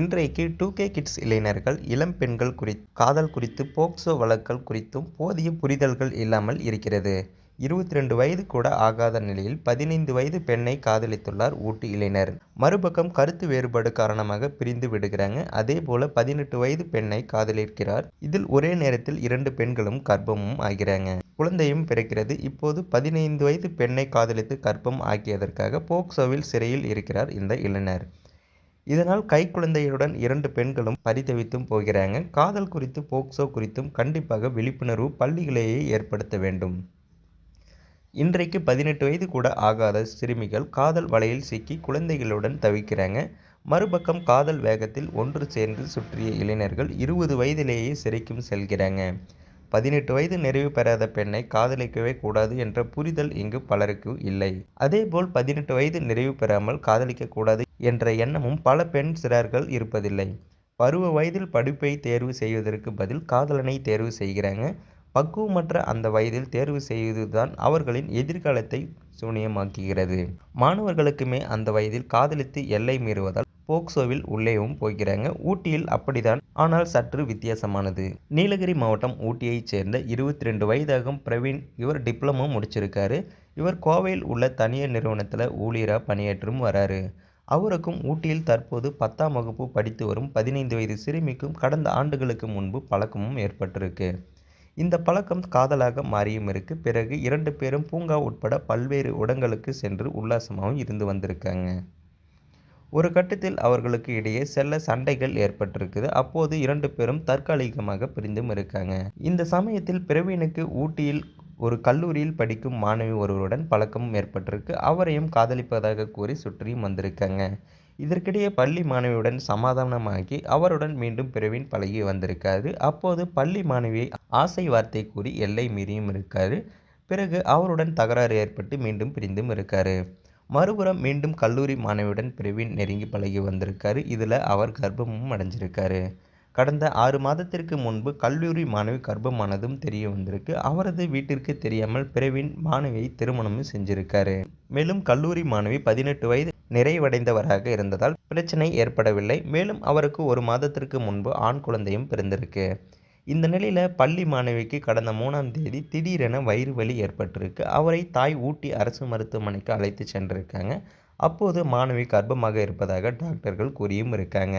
இன்றைக்கு two K kids இளைஞர்கள் இளம் பெண்கள் குறி காதல் குறித்து போக்சோ வழக்கல் குறித்தும் போதிய புரிதல்கள் இல்லாமல் இருக்கிறது. இருபத்தி ரெண்டு வயது கூட ஆகாத நிலையில் பதினைந்து வயது பெண்ணை காதலித்துள்ளார் ஊட்டி இளைஞர். மறுபக்கம் கருத்து வேறுபாடு காரணமாக பிரிந்து விடுகிறாங்க. அதே போல பதினெட்டு வயது பெண்ணை காதலிக்கிறார். இதில் ஒரே நேரத்தில் இரண்டு பெண்களும் கர்ப்பமும் ஆகிறாங்க. குழந்தையும் பிறக்கிறது. இப்போது பதினைந்து வயது பெண்ணை காதலித்து கர்ப்பம் ஆக்கியதற்காக போக்சோவில் சிறையில் இருக்கிறார் இந்த இளைஞர். இதனால் கைக்குழந்தையுடன் இரண்டு பெண்களும் பரிதவித்தும் போகிறாங்க. காதல் குறித்து போக்சோ குறித்தும் கண்டிப்பாக விழிப்புணர்வு பள்ளிகளையே ஏற்படுத்த வேண்டும். இன்றைக்கு பதினெட்டு வயது கூட ஆகாத சிறுமிகள் காதல் வலையில் சிக்கி குழந்தைகளுடன் தவிக்கிறாங்க. மறுபக்கம் காதல் வேகத்தில் ஒன்று சேர்ந்து சுற்றிய இளைஞர்கள் இருபது வயதிலேயே சிறைக்கும் செல்கிறாங்க. பதினெட்டு வயது நிறைவு பெறாத பெண்ணை காதலிக்கவே கூடாது என்ற புரிதல் இங்கு பலருக்கு இல்லை. அதேபோல் பதினெட்டு வயது நிறைவு பெறாமல் காதலிக்க கூடாது என்ற எண்ணமும் பல பெண் சிறார்கள் இருப்பதில்லை. பருவ வயதில் படிப்பை தேர்வு செய்வதற்கு பதில் காதலனை தேர்வு செய்கிறாங்க. பக்குவமற்ற அந்த வயதில் தேர்வு செய்வதுதான் அவர்களின் எதிர்காலத்தை சூனியமாக்குகிறது. மாணவர்களுக்குமே அந்த வயதில் காதலித்து எல்லை மீறுவதால் போக்சோவில் உள்ளேவும் போகிறாங்க ஊட்டியில் அப்படிதான். ஆனால் சற்று வித்தியாசமானது. நீலகிரி மாவட்டம் ஊட்டியைச் சேர்ந்த இருபத்தி ரெண்டு வயதாகும் பிரவீன். இவர் டிப்ளமோ முடிச்சிருக்காரு. இவர் கோவையில் உள்ள தனியார் நிறுவனத்தில் ஊழியராக பணியாற்றும் வராரு. அவருக்கும் ஊட்டியில் தற்போது பத்தாம் வகுப்பு படித்து வரும் பதினைந்து வயது சிறுமிக்கும் கடந்த ஆண்டுகளுக்கு முன்பு பழக்கமும் ஏற்பட்டிருக்கு. இந்த பழக்கம் காதலாக மாறியும் இருக்கு. பிறகு இரண்டு பேரும் பூங்கா உட்பட பல்வேறு இடங்களுக்கு சென்று உல்லாசமாகவும் இருந்து வந்திருக்காங்க. ஒரு கட்டத்தில் அவர்களுக்கு இடையே செல்ல சண்டைகள் ஏற்பட்டிருக்குது. அப்போது இரண்டு பேரும் தற்காலிகமாக பிரிந்தும் இருக்காங்க. இந்த சமயத்தில் பிரவீனுக்கு ஊட்டியில் ஒரு கல்லூரியில் படிக்கும் மாணவி ஒருவருடன் பழக்கமும் ஏற்பட்டிருக்கு. அவரையும் காதலிப்பதாக கூறி சுற்றியும் வந்திருக்காங்க. இதற்கிடையே பள்ளி மாணவியுடன் சமாதானமாகி அவருடன் மீண்டும் பிரவீன் பழகி வந்திருக்காரு. அப்போது பள்ளி மாணவியை ஆசை வார்த்தை கூறி எல்லை மீறியும் இருக்காரு. பிறகு அவருடன் தகராறு ஏற்பட்டு மீண்டும் பிரிந்தும் இருக்காரு. மறுபுறம் மீண்டும் கல்லூரி மாணவியுடன் பிரவீன் நெருங்கி பழகி வந்திருக்காரு. இதில் அவர் கர்ப்பமும் அடைஞ்சிருக்காரு. கடந்த ஆறு மாதத்திற்கு முன்பு கல்லூரி மாணவி கர்ப்பமானதும் தெரிய வந்திருக்கு. அவரது வீட்டிற்கு தெரியாமல் பிரவீன் மாணவியை திருமணமும் செஞ்சிருக்காரு. மேலும் கல்லூரி மாணவி பதினெட்டு வயது நிறைவடைந்தவராக இருந்ததால் பிரச்சனை ஏற்படவில்லை. மேலும் அவருக்கு ஒரு மாதத்திற்கு முன்பு ஆண் குழந்தையும் பிறந்திருக்கு. இந்த நிலையில் பள்ளி மாணவிக்கு கடந்த மூணாம் தேதி திடீரென வயிறு வலி ஏற்பட்டிருக்கு. அவரை தாய் ஊட்டி அரசு மருத்துவமனைக்கு அழைத்து சென்றிருக்காங்க. அப்போது மாணவி கர்ப்பமாக இருப்பதாக டாக்டர்கள் கூறியும் இருக்காங்க.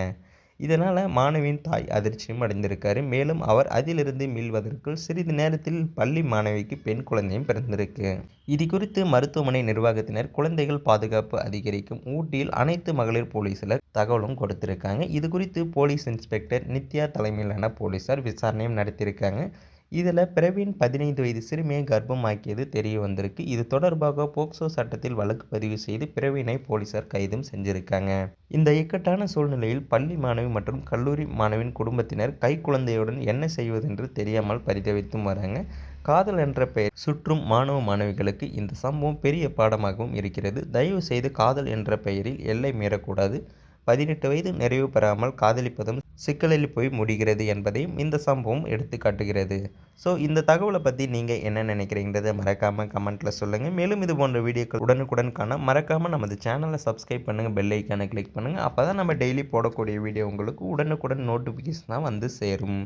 இதனால் மாணவியின் தாய் அதிர்ச்சியும் அடைந்திருக்காரு. மேலும் அவர் அதிலிருந்து மீள்வதற்குள் சிறிது நேரத்தில் பள்ளி மாணவிக்கு பெண் குழந்தையும் பிறந்திருக்கு. இது குறித்து மருத்துவமனை நிர்வாகத்தினர் குழந்தைகள் பாதுகாப்பு அதிகரிக்கும் ஊட்டியில் அனைத்து மகளிர் போலீஸில் தகவலும் கொடுத்திருக்காங்க. இது குறித்து போலீஸ் இன்ஸ்பெக்டர் நித்யா தலைமையிலான போலீஸார் விசாரணையும் நடத்தியிருக்காங்க. இதில் பிரவீன் பதினைந்து வயது சிறுமியை கர்ப்பமாக்கியது தெரிய வந்திருக்கு. இது தொடர்பாக போக்சோ சட்டத்தில் வழக்கு பதிவு செய்து பிரவீனை போலீசார் கைதும் செஞ்சிருக்காங்க. இந்த இக்கட்டான சூழ்நிலையில் பள்ளி மாணவி மற்றும் கல்லூரி மாணவின் குடும்பத்தினர் கைக்குழந்தையுடன் என்ன செய்வதென்று தெரியாமல் பரிதவித்தும் வராங்க. காதல் என்ற பெயர் சுற்றும் மாணவ மாணவிகளுக்கு இந்த சம்பவம் பெரிய பாடமாகவும் இருக்கிறது. தயவு செய்து காதல் என்ற பெயரில் எல்லை மீறக்கூடாது. பதினெட்டு வயது நிறைவு பெறாமல் காதலிப்பதும் சிக்கலில் போய் முடிகிறது என்பதையும் இந்த சம்பவம் எடுத்து காட்டுகிறது. ஸோ இந்த தகவலை பற்றி நீங்கள் என்ன நினைக்கிறீங்கிறத மறக்காமல் கமெண்ட்டில் சொல்லுங்கள் மேலும் இது போன்ற வீடியோக்கள் உடனுக்குடன் காண மறக்காமல் நமது சேனலை சப்ஸ்கிரைப் பண்ணுங்கள் பெல் ஐக்கானை கிளிக் பண்ணுங்கள் அப்போ தான் நம்ம டெய்லி போடக்கூடிய வீடியோ உங்களுக்கு உடனுக்குடன் நோட்டிஃபிகேஷனாக வந்து சேரும்.